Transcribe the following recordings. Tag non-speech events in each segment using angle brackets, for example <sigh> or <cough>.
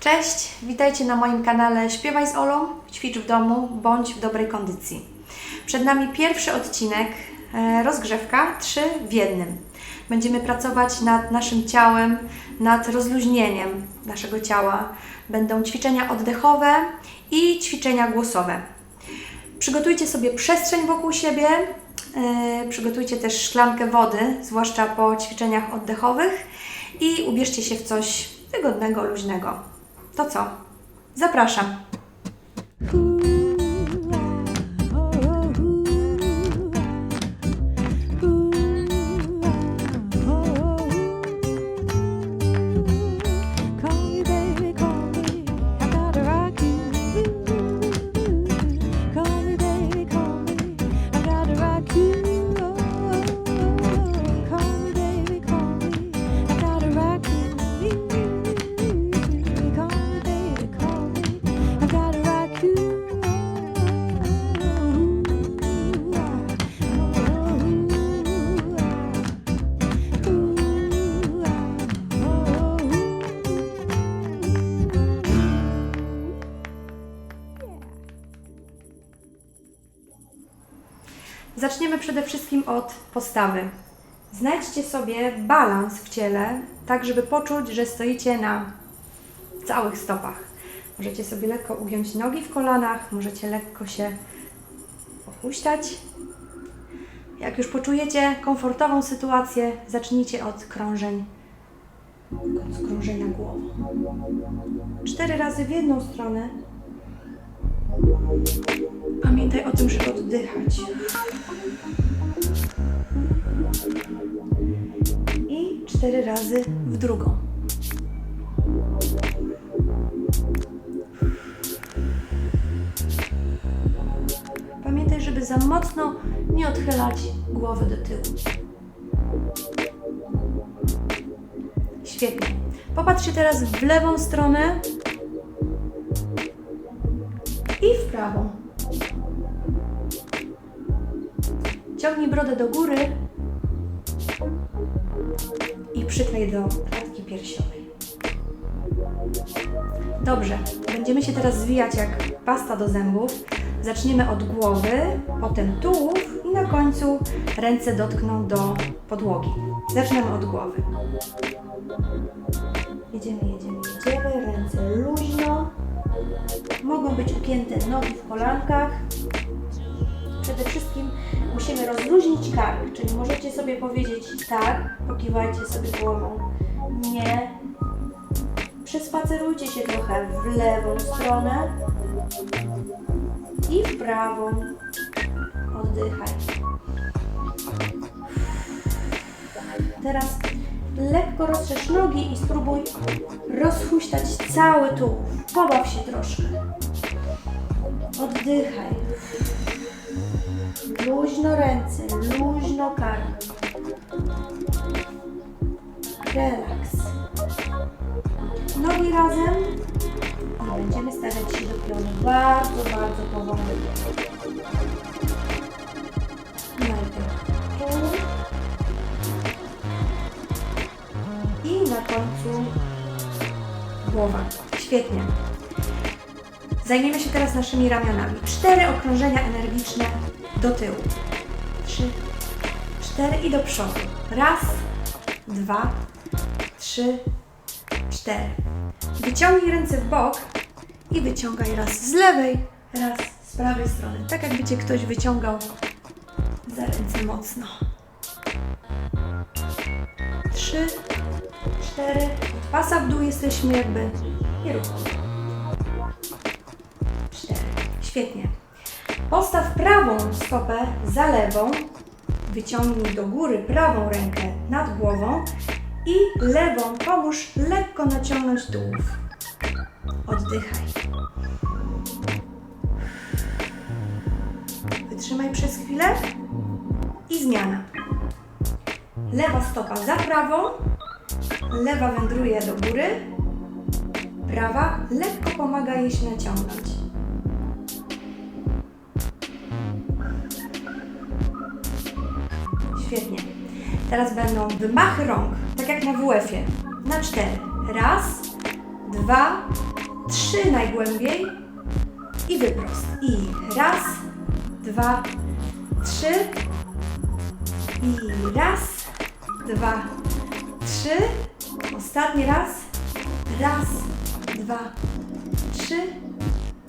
Cześć, witajcie na moim kanale Śpiewaj z Olą, ćwicz w domu, bądź w dobrej kondycji. Przed nami pierwszy odcinek, e, rozgrzewka 3 w jednym. Będziemy pracować nad naszym ciałem, nad rozluźnieniem naszego ciała. Będą ćwiczenia oddechowe i ćwiczenia głosowe. Przygotujcie sobie przestrzeń wokół siebie, e, przygotujcie też szklankę wody, zwłaszcza po ćwiczeniach oddechowych i ubierzcie się w coś wygodnego, luźnego. To co? Zapraszam. Przede wszystkim od postawy. Znajdźcie sobie balans w ciele, tak żeby poczuć, że stoicie na całych stopach. Możecie sobie lekko ugiąć nogi w kolanach, możecie lekko się opuściać. Jak już poczujecie komfortową sytuację, zacznijcie od krążeń, od krążenia głową. Cztery razy w jedną stronę. Pamiętaj o tym, żeby oddychać. I cztery razy w drugą. Pamiętaj, żeby za mocno nie odchylać głowy do tyłu. Świetnie. Popatrzcie teraz w lewą stronę i w prawą. Ciągnij brodę do góry przyklej do klatki piersiowej. Dobrze, będziemy się teraz zwijać jak pasta do zębów. Zaczniemy od głowy, potem tułów i na końcu ręce dotkną do podłogi. Zaczynamy od głowy. Jedziemy, jedziemy, jedziemy. Ręce luźno. Mogą być upięte nogi w kolankach. Przede wszystkim musimy rozluźnić kark, czyli możecie sobie powiedzieć tak, pokiwajcie sobie głową, nie. Przespacerujcie się trochę w lewą stronę i w prawą. Oddychaj. Teraz lekko rozszerz nogi i spróbuj rozhuśtać cały tułów. Pobaw się troszkę. Oddychaj. Luźno ręce, luźno kark. Relaks. Nogi razem i będziemy stawiać się do pionu bardzo, bardzo powoli. Najpierw i na końcu głowa. Świetnie. Zajmiemy się teraz naszymi ramionami. Cztery okrążenia energiczne do tyłu. Trzy, cztery i do przodu. Raz, dwa, trzy, cztery. Wyciągnij ręce w bok i wyciągaj raz z lewej, raz z prawej strony. Tak jakby Cię ktoś wyciągał za ręce mocno. Trzy, cztery. Pasa w dół jesteśmy jakby nieruchomi. Cztery. Świetnie. Postaw prawą stopę za lewą. Wyciągnij do góry prawą rękę nad głową i lewą pomóż lekko naciągnąć tułów. Oddychaj. Wytrzymaj przez chwilę i zmiana. Lewa stopa za prawą, lewa wędruje do góry, prawa lekko pomaga jej się naciągnąć. Teraz będą wymachy rąk, tak jak na WF-ie. Na cztery. Raz, dwa, trzy najgłębiej i wyprost. I raz, dwa, trzy i raz, dwa, trzy. Ostatni raz. Raz, dwa, trzy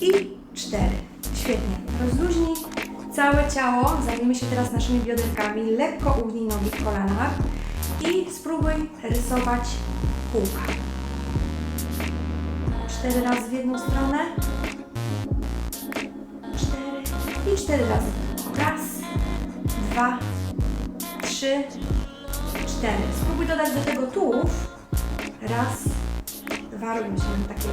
i cztery. Świetnie. Rozluźnij całe ciało. Zajmiemy się teraz naszymi bioderkami. Lekko ugnij nogi w kolanach i spróbuj rysować kółka. Cztery razy w jedną stronę. Cztery i cztery razy. Raz, dwa, trzy, cztery. Spróbuj dodać do tego tułów. Raz, dwa, robimy się takie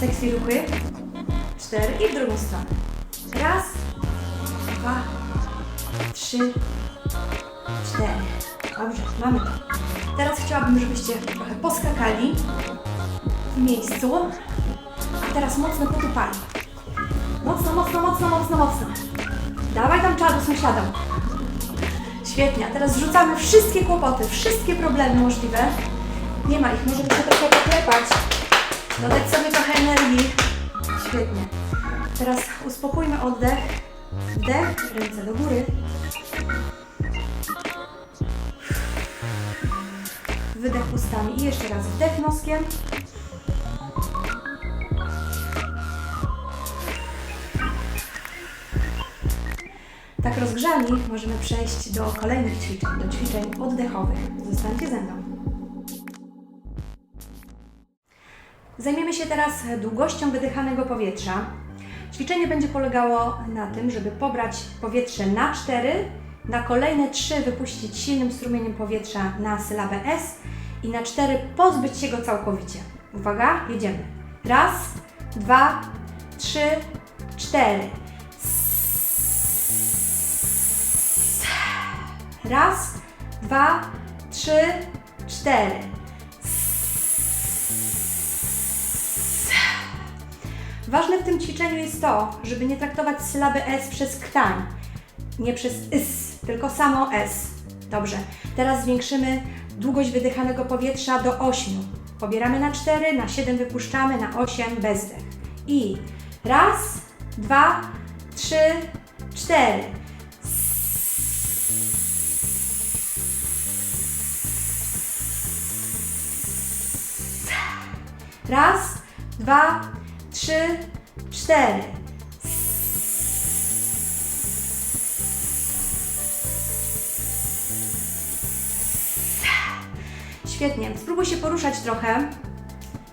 sexy ruchy. Cztery i w drugą stronę. Trzy, cztery. Dobrze, mamy to. Teraz chciałabym, żebyście trochę poskakali w miejscu, a teraz mocno potupali. Mocno, mocno, mocno, mocno, mocno. Dawaj tam czadu sąsiadom. Świetnie, a teraz zrzucamy wszystkie kłopoty, wszystkie problemy możliwe. Nie ma ich, możemy się trochę poklepać, dodać sobie trochę energii. Świetnie. Teraz uspokójmy oddech. Wdech, ręce do góry. Wydech ustami i jeszcze raz wdech noskiem. Tak rozgrzani możemy przejść do kolejnych ćwiczeń, do ćwiczeń oddechowych. Zostańcie ze mną. Zajmiemy się teraz długością wydychanego powietrza. Ćwiczenie będzie polegało na tym, żeby pobrać powietrze na 4, na kolejne 3 wypuścić silnym strumieniem powietrza na sylabę S i na 4 pozbyć się go całkowicie. Uwaga, jedziemy. Raz, dwa, trzy, cztery. Raz, dwa, trzy, cztery. Ważne w tym ćwiczeniu jest to, żeby nie traktować sylaby S przez ktań, nie przez s, tylko samo S. Dobrze, teraz zwiększymy długość wydychanego powietrza do 8. Pobieramy na 4, na 7 wypuszczamy, na 8 bezdech. I raz, dwa, trzy, cztery. Raz, dwa, trzy, cztery. Świetnie. Spróbuj się poruszać trochę,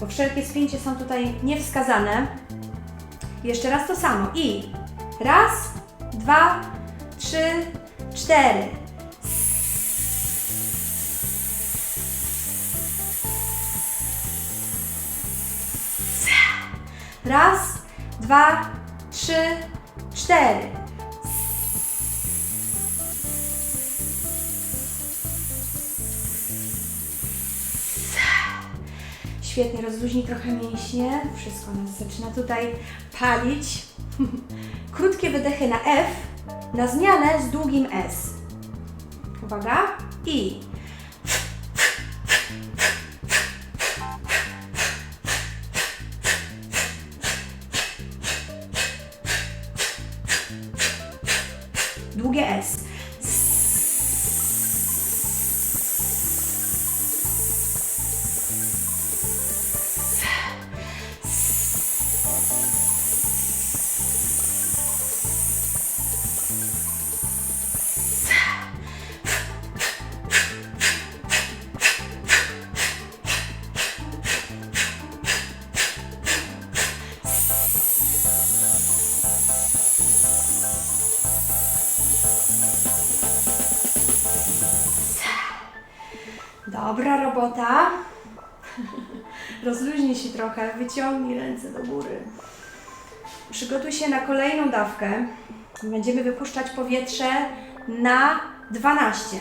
bo wszelkie spięcie są tutaj niewskazane. Jeszcze raz to samo. I raz, dwa, trzy, cztery. Raz, dwa, trzy, cztery. Świetnie, rozluźnij trochę mięśnie. Wszystko nas zaczyna tutaj palić. <laughs> Krótkie wydechy na F, na zmianę z długim S. Uwaga. I trochę, wyciągnij ręce do góry. Przygotuj się na kolejną dawkę. Będziemy wypuszczać powietrze na 12.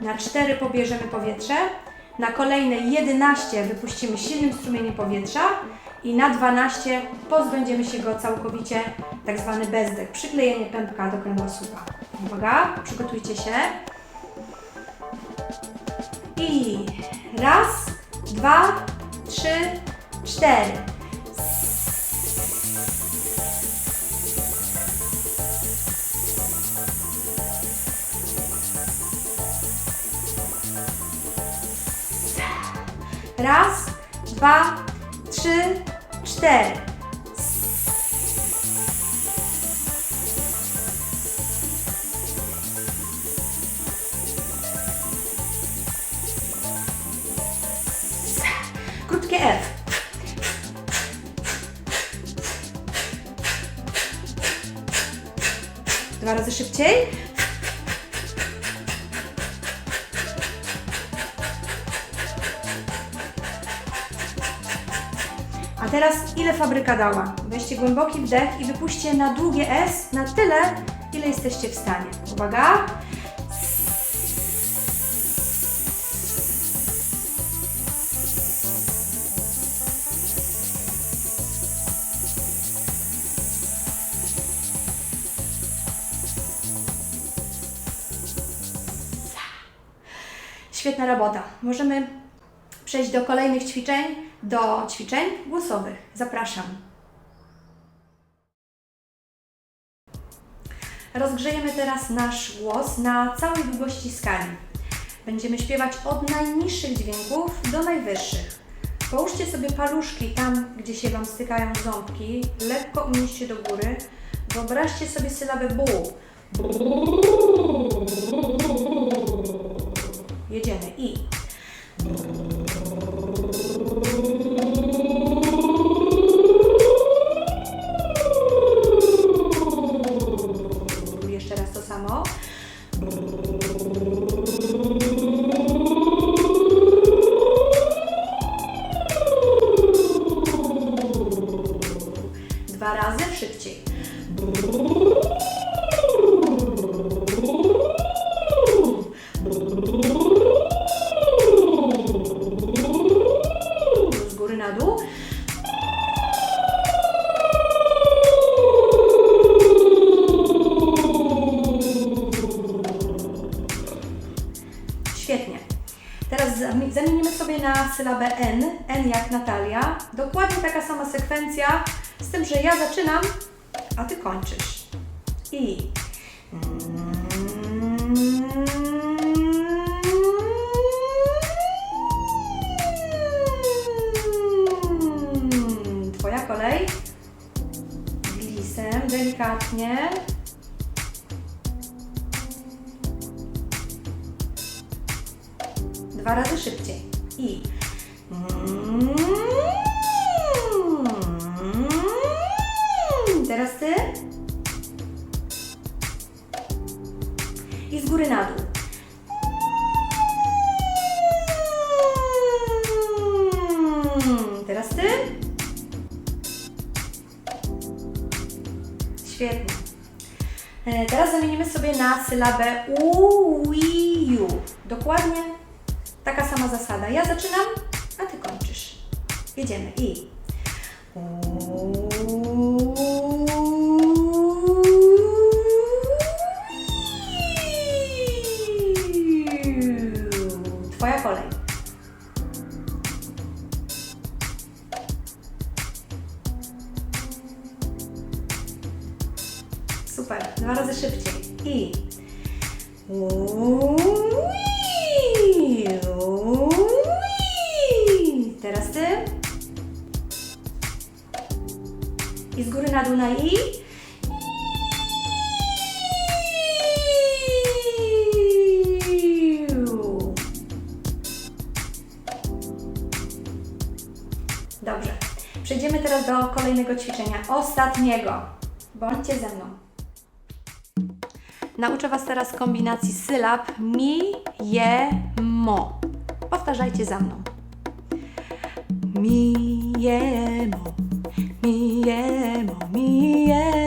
Na 4 pobierzemy powietrze, na kolejne 11 wypuścimy silnym strumieniem powietrza i na 12 pozbędziemy się go całkowicie, tak zwany bezdech, przyklejenie pępka do kręgosłupa. Uwaga, przygotujcie się. I raz, dwa, trzy, cztery. Raz, dwa, trzy, cztery. Szybciej. A teraz ile fabryka dała? Weźcie głęboki wdech i wypuśćcie na długie S na tyle, ile jesteście w stanie. Uwaga! Świetna robota. Możemy przejść do kolejnych ćwiczeń, do ćwiczeń głosowych. Zapraszam. Rozgrzejemy teraz nasz głos na całej długości skali. Będziemy śpiewać od najniższych dźwięków do najwyższych. Połóżcie sobie paluszki tam, gdzie się Wam stykają ząbki, lekko unieście do góry. Wyobraźcie sobie sylabę bu. Jedziemy i Jeszcze sylabę N. N jak Natalia. Dokładnie taka sama sekwencja, z tym, że ja zaczynam, a Ty kończysz. I. Twoja kolej. Glisem, delikatnie. Dwa razy szybciej. I. Świetnie. E, Teraz zamienimy sobie na sylabę u, i, u. Dokładnie taka sama zasada. Ja zaczynam, a ty kończysz. Jedziemy i. Super. Dwa razy szybciej. I. Teraz ty. I z góry na dół na i. Dobrze. Przejdziemy teraz do kolejnego ćwiczenia, ostatniego. Bądźcie ze mną. Nauczę Was teraz kombinacji sylab mi, je, mo. Powtarzajcie za mną. Mi, je, mo. Mi, je, mo. Mi, je,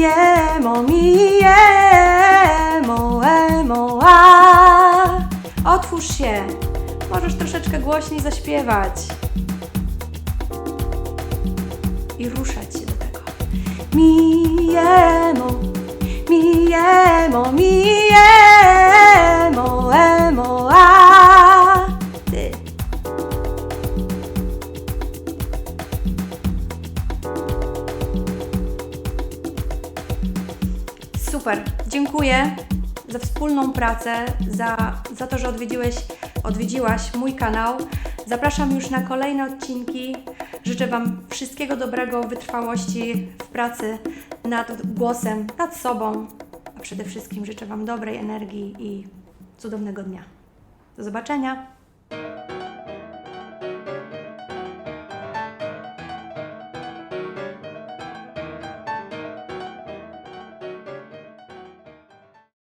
mi emo, mi emo, emo, a. Otwórz się. Możesz troszeczkę głośniej zaśpiewać. I ruszać się do tego. Mi emo, mi emo, mi emo, Super, dziękuję za wspólną pracę, za, za to, że odwiedziłeś, odwiedziłaś mój kanał. Zapraszam już na kolejne odcinki. Życzę Wam wszystkiego dobrego, wytrwałości w pracy nad głosem, nad sobą, a przede wszystkim życzę Wam dobrej energii i cudownego dnia. Do zobaczenia!